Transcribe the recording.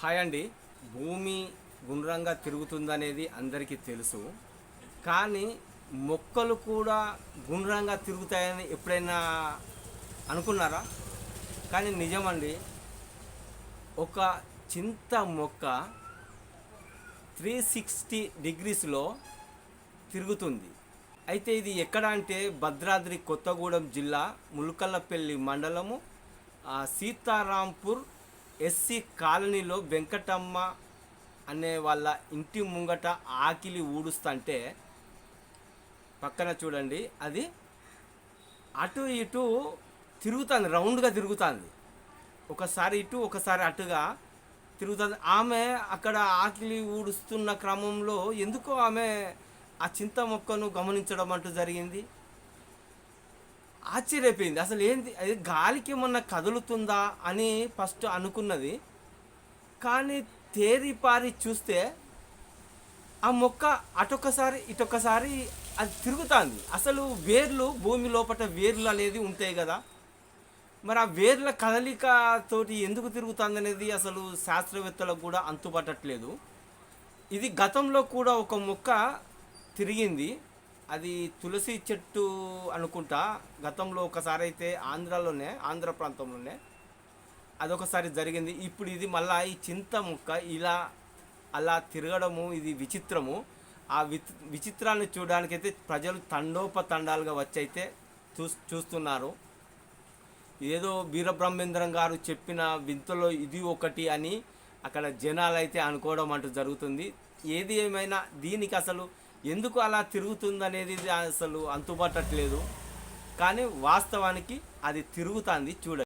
Hi అండి. భూమి గుండ్రంగా తిరుగుతుందనేది అందరికీ తెలుసు. కానీ మొక్కలు కూడా గుండ్రంగా తిరుగుతాయని ఎప్పుడైనా అనుకున్నారా? కానీ నిజమండి ఒక చింత మొక్క త్రీ సిక్స్టీ డిగ్రీస్లో తిరుగుతుంది. అయితే ఇది ఎక్కడ అంటే భద్రాద్రి కొత్తగూడెం జిల్లా ములుకల్లపల్లి మండలము సీతారాంపూర్ ఎస్సీ కాలనీలో వెంకటమ్మ అనే వాళ్ళ ఇంటి ముంగట ఆకిలి ఊడుస్తుంటే పక్కన చూడండి అది అటు ఇటు తిరుగుతుంది రౌండ్గా తిరుగుతుంది. ఒకసారి ఇటు ఒకసారి అటుగా తిరుగుతుంది. ఆమె అక్కడ ఆకిలి ఊడుస్తున్న క్రమంలో ఎందుకో ఆమె ఆ చింత మొక్కను గమనించడం అంటూ జరిగింది. ఆశ్చర్యపోయింది. అసలు ఏంది? అది గాలికి ఏమన్నా కదులుతుందా అని ఫస్ట్ అనుకున్నది. కానీ తేరిపారి చూస్తే ఆ మొక్క అటొక్కసారి ఇటొక్కసారి అది తిరుగుతుంది. అసలు వేర్లు భూమి లోపల వేర్లు అనేది ఉంటాయి కదా. మరి ఆ వేర్ల కదలికతోటి ఎందుకు తిరుగుతుంది అనేది అసలు శాస్త్రవేత్తలకు కూడా అంతుపట్టట్లేదు. ఇది గతంలో కూడా ఒక మొక్క తిరిగింది. అది తులసి చెట్టు అనుకుంటా గతంలో ఒకసారి అయితే ఆంధ్రాలోనే ఆంధ్ర ప్రాంతంలోనే అదొకసారి జరిగింది. ఇప్పుడు ఇది మళ్ళా ఈ చింత మొక్క ఇలా అలా తిరగడము ఇది విచిత్రము. ఆ విత్ విచిత్రాన్ని చూడడానికైతే ప్రజలు తండోపతండాలుగా వచ్చైతే చూ చూస్తున్నారు. ఏదో వీరబ్రహ్మేంద్రం గారు చెప్పిన వింతలో ఇది ఒకటి అని అక్కడ జనాలు అయితే అనుకోవడం అంటూ జరుగుతుంది. ఏది ఏమైనా దీనికి అసలు ఎందుకు అలా తిరుగుతుందనేది అసలు అంతుపట్టట్లేదు. కానీ వాస్తవానికి అది తిరుగుతుంది చూడండి.